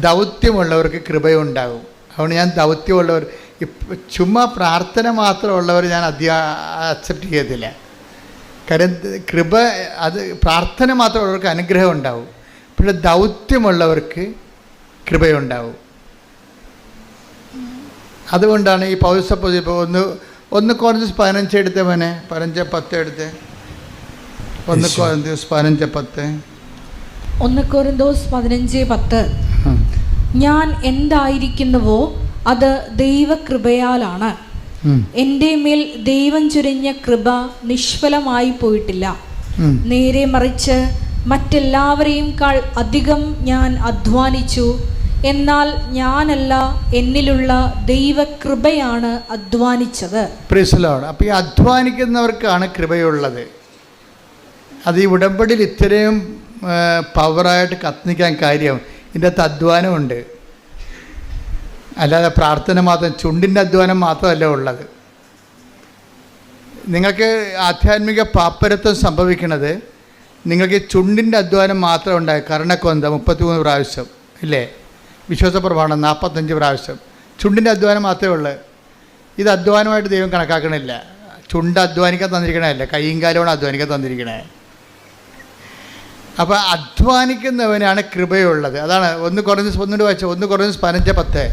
ദൗത്യമുള്ളവർക്ക് കൃപയുണ്ടാകും. അതുകൊണ്ട് ഞാൻ ദൗത്യമുള്ളവർ ഇപ്പ ചുമ്മാ പ്രാർത്ഥന മാത്രമുള്ളവർ ഞാൻ അധ്യാ അക്സെപ്റ്റ് ചെയ്യത്തില്ല. കാര്യം കൃപ അത് പ്രാർത്ഥന മാത്രമുള്ളവർക്ക് അനുഗ്രഹം ഉണ്ടാവും. പിന്നെ ദൗത്യമുള്ളവർക്ക് കൃപയുണ്ടാവും. അതുകൊണ്ടാണ് ഈ പൗരസപ്പ ഇപ്പോൾ ഒന്ന് ഒന്ന് കോൺഗ്രസ് പതിനഞ്ച് എടുത്ത മോനെ. പതിനഞ്ച് പത്ത് എടുത്ത്. ഒന്ന് കോൺഗ്രസ് പതിനഞ്ച് പത്ത്. ഒന്ന് കൊറിന്തോസ് പതിനഞ്ച് പത്ത്. ഞാൻ എന്തായിരിക്കുന്നുവോ അത് ദൈവകൃപയാലാണ്. എന്റെ മേൽ ദൈവം ചുരിഞ്ഞ കൃപ നിഷ്ഫലമായി പോയിട്ടില്ല. നേരെ മറിച്ച് മറ്റെല്ലാവരെയും കാൾ അധികം ഞാൻ അധ്വാനിച്ചു. എന്നാൽ ഞാനല്ല എന്നിലുള്ള ദൈവകൃപയാണ് അധ്വാനിച്ചത്. പ്രിസലോട് അപ്പോൾ ഈ അധ്വാനിക്കുന്നവർക്കാണ് കൃപയുള്ളത്. അത് ഈ ഉടമ്പടിയിൽ ഇത്രയും പവറായിട്ട് കത്തിനിക്കാൻ കാര്യം. ഇതിന്റെ അധ്വാനമുണ്ട്. അല്ലാതെ പ്രാർത്ഥന മാത്രം ചുണ്ടിന്റെ അധ്വാനം മാത്രമല്ല ഉള്ളത്. നിങ്ങൾക്ക് ആധ്യാത്മിക പാപ്പരത്വം സംഭവിക്കുന്നത് നിങ്ങൾക്ക് ചുണ്ടിന്റെ അധ്വാനം മാത്രം ഉണ്ടായി. കർണക്കൊന്ത മുപ്പത്തിമൂന്ന് പ്രാവശ്യം ഇല്ലേ? വിശ്വാസ പ്രമാണം നാൽപ്പത്തഞ്ച് പ്രാവശ്യം. ചുണ്ടിന്റെ അധ്വാനം മാത്രമേ ഉള്ളൂ. ഇത് അധ്വാനമായിട്ട് ദൈവം കണക്കാക്കണില്ല. ചുണ്ട് അധ്വാനിക്കാൻ തന്നിരിക്കണേ അല്ല കൈയും കാലമാണ് അധ്വാനിക്കാൻ തന്നിരിക്കണേ. അപ്പോൾ അധ്വാനിക്കുന്നവനാണ് കൃപയുള്ളത്. അതാണ് ഒന്ന് കുറഞ്ഞ ഒന്നുകൂടെ വായിച്ച ഒന്ന് കുറഞ്ഞ പതിനഞ്ച് പത്ത്.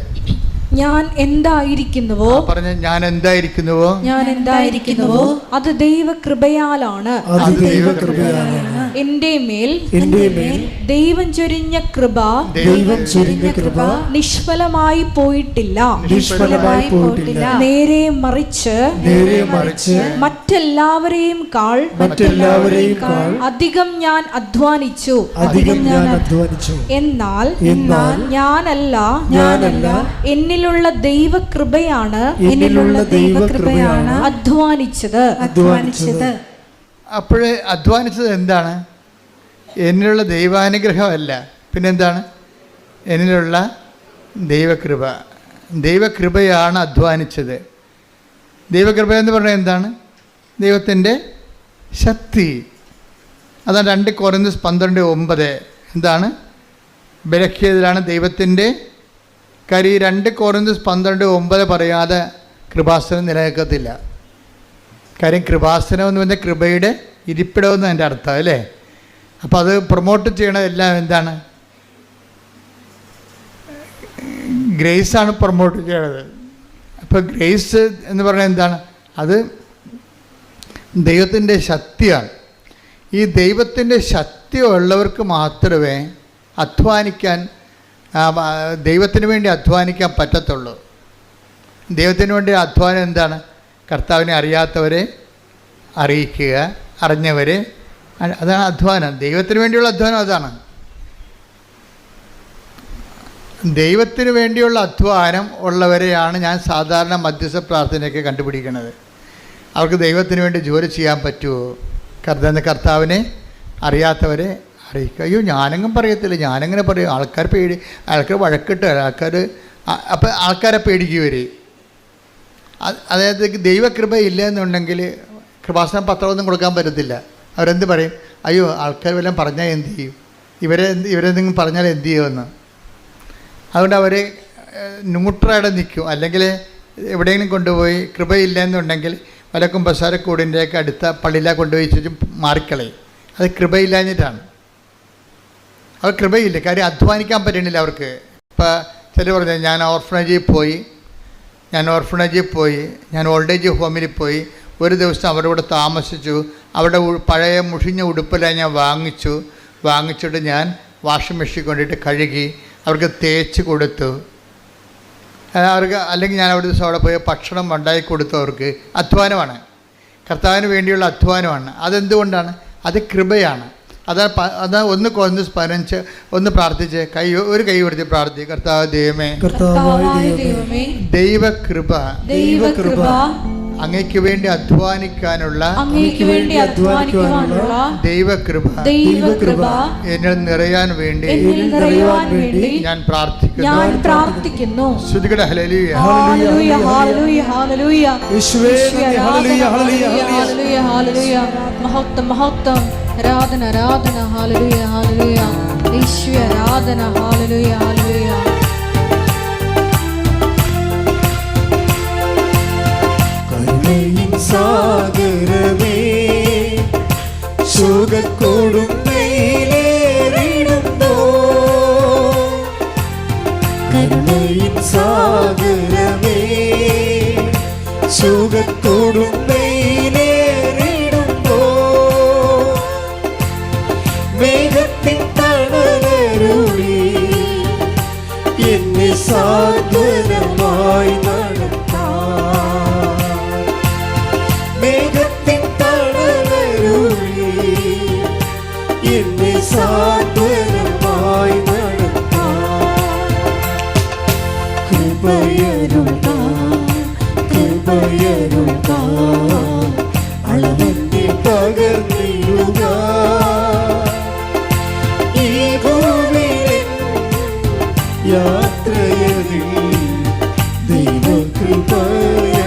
ഞാൻ എന്തായിരിക്കുന്നുവോ? പറഞ്ഞ ഞാൻ എന്തായിരിക്കുന്നുവോ? ഞാൻ എന്തായിരിക്കുന്നുവോ? അത് ദൈവകൃപയാലാണ്. അത് ദൈവകൃപയാണ് മേൽ എന്റെ മേൽ ദൈവം ചൊരിഞ്ഞ കൃപ ദൈവം ചൊരിഞ്ഞ കൃപ നിഷ്ഫലമായി പോയിട്ടില്ല. നിഷ്ഫലമായി പോയിട്ടില്ല. നേരെ മറിച്ച് നേരെ മറിച്ച് മറ്റെല്ലാവരെയും കാൾ മറ്റെല്ലാവരെയും കാൾ അധികം ഞാൻ അധ്വാനിച്ചു. അധികം ഞാൻ അധ്വാനിച്ചു. എന്നാൽ എന്നാൽ ഞാനല്ല ഞാനല്ല എന്നിലുള്ള ദൈവകൃപയാണ് എന്നിലുള്ള ദൈവകൃപയാണ് അധ്വാനിച്ചത്. അധ്വാനിച്ചത്. അപ്പോഴേ അധ്വാനിച്ചത് എന്താണ്? എന്നിലുള്ള ദൈവാനുഗ്രഹമല്ല. പിന്നെന്താണ്? എന്നിലുള്ള ദൈവകൃപ. ദൈവകൃപയാണ് അധ്വാനിച്ചത്. ദൈവകൃപ എന്ന് പറഞ്ഞാൽ എന്താണ്? ദൈവത്തിന്റെ ശക്തി. അതാണ് രണ്ട് കുറഞ്ഞ പന്ത്രണ്ട് ഒമ്പത്. എന്താണ്? ബലഹ്യതിലാണ് ദൈവത്തിന്റെ കരി രണ്ട് കുറഞ്ഞ പന്ത്രണ്ട് ഒമ്പത് പറയാതെ കൃപാസനം നിലനിൽക്കത്തില്ല. കാര്യം കൃപാസനം എന്ന് പറഞ്ഞാൽ കൃപയുടെ ഇരിപ്പിടമെന്ന് എന്റെ അർത്ഥം അല്ലേ? അപ്പോൾ അത് പ്രൊമോട്ട് ചെയ്യണതെല്ലാം എന്താണ്? ഗ്രേസാണ് പ്രൊമോട്ട് ചെയ്യണത്. അപ്പോൾ ഗ്രേസ് എന്ന് പറഞ്ഞാൽ എന്താണ്? അത് ദൈവത്തിന്റെ ശക്തിയാണ്. ഈ ദൈവത്തിന്റെ ശക്തി ഉള്ളവർക്ക് മാത്രമേ അധ്വാനിക്കാൻ ദൈവത്തിന് വേണ്ടി അധ്വാനിക്കാൻ പറ്റത്തുള്ളൂ. ദൈവത്തിന് വേണ്ടി അധ്വാനം എന്താണ്? കർത്താവിനെ അറിയാത്തവരെ അറിയിക്കുക അറിഞ്ഞവരെ അതാണ് അധ്വാനം. ദൈവത്തിന് വേണ്ടിയുള്ള അധ്വാനം അതാണ്. ദൈവത്തിന് വേണ്ടിയുള്ള അധ്വാനം ഉള്ളവരെയാണ് ഞാൻ സാധാരണ മധ്യസ്ഥ പ്രാർത്ഥനയൊക്കെ കണ്ടുപിടിക്കുന്നത്. അവർക്ക് ദൈവത്തിന് വേണ്ടി ജോലി ചെയ്യാൻ പറ്റുമോ? കർത്താവിന്റെ കർത്താവിനെ അറിയാത്തവരെ അറിയിക്കുക. അയ്യോ ഞാനെങ്ങും പറയത്തില്ല. ഞാനെങ്ങനെ പറയും? ആൾക്കാർ പേടി ആൾക്കാർ വഴക്കിട്ട് ആൾക്കാർ അപ്പം ആൾക്കാരെ പേടിക്കുവർ അതായത് ദൈവകൃപ ഇല്ല എന്നുണ്ടെങ്കിൽ കൃപാസനം പത്രമൊന്നും കൊടുക്കാൻ പറ്റത്തില്ല. അവരെന്ത് പറയും? അയ്യോ ആൾക്കാർ വല്ലതും പറഞ്ഞാൽ എന്ത് ചെയ്യും? ഇവരെ ഇവരെന്തെങ്കിലും പറഞ്ഞാൽ എന്ത് ചെയ്യുമെന്ന്? അതുകൊണ്ട് അവർ ന്യൂട്രയുടെ നിൽക്കും. അല്ലെങ്കിൽ എവിടെയെങ്കിലും കൊണ്ടുപോയി കൃപയില്ല എന്നുണ്ടെങ്കിൽ വലക്കും ബസാരക്കൂടിന്റെയൊക്കെ അടുത്ത പള്ളിയില കൊണ്ടുപോയി ചോദിച്ചും മാറിക്കളയും. അത് കൃപയില്ലാഞ്ഞിട്ടാണ്. അവർ കൃപയില്ല. കാര്യം അധ്വാനിക്കാൻ പറ്റണില്ല അവർക്ക്. ഇപ്പോൾ ചില പറഞ്ഞു ഞാൻ ഓർഫനേജിൽ പോയി ഞാൻ ഓർഫണേജിൽ പോയി ഞാൻ ഓൾഡ് ഏജ് ഹോമിൽ പോയി ഒരു ദിവസം അവരുടെ കൂടെ താമസിച്ചു. അവിടെ പഴയ മുഷിഞ്ഞ ഉടുപ്പെല്ലാം ഞാൻ വാങ്ങിച്ചു. വാങ്ങിച്ചിട്ട് ഞാൻ വാഷിംഗ് മെഷീൻ കൊണ്ടിട്ട് കഴുകി അവർക്ക് തേച്ച് കൊടുത്തു. അവർക്ക് അല്ലെങ്കിൽ ഞാൻ അവിടെ ദിവസം അവിടെ പോയി ഭക്ഷണം ഉണ്ടാക്കി കൊടുത്തു അവർക്ക്. അധ്വാനമാണ്. കർത്താവിന് വേണ്ടിയുള്ള അധ്വാനമാണ്. അതെന്തുകൊണ്ടാണ്? അത് കൃപയാണ്. അതാ അതാ ഒന്ന് കൊന്ന് സ്മരിച്ച് ഒന്ന് പ്രാർത്ഥിച്ച് കൈ ഒരു കൈ കൊടുത്ത് പ്രാർത്ഥി കർത്താവ് ദൈവമേ ദൈവ കൃപ ദൈവമേ കൃപ ദൈവകൃപ ദൈവകൃപ അങ്ങയ്ക്ക് വേണ്ടി അധ്വാനിക്കാനുള്ള അങ്ങേക്ക് വേണ്ടി അധ്വാനിക്കുവാനുള്ള ദൈവകൃപ ദൈവകൃപ എന്നിൽ നിറയാൻ വേണ്ടി നിറയുവാൻ വേണ്ടി ഞാൻ പ്രാർത്ഥിക്കുന്നു. ഞാൻ പ്രാർത്ഥിക്കുന്നു. ശ്രുതികട ഹല്ലേലൂയ. Hallelujah hallelujah. യേശുവേ. Hallelujah, hallelujah, hallelujah. ஆராதன ஆராதன ஹாலலுயா ஹாலலுயா ஈஸ்வ ஆராதன ஹாலலுயா ஹாலலுயா கருணையின் சாகரமே சோகக்கூடும் மேலேறிடுந்தோ. கருணையின் சாகரமே சோகக்கூடும் மேலே പകർന്നിടുക ഈ യാത്രയതിൽ ദൈവകൃപയരുൾക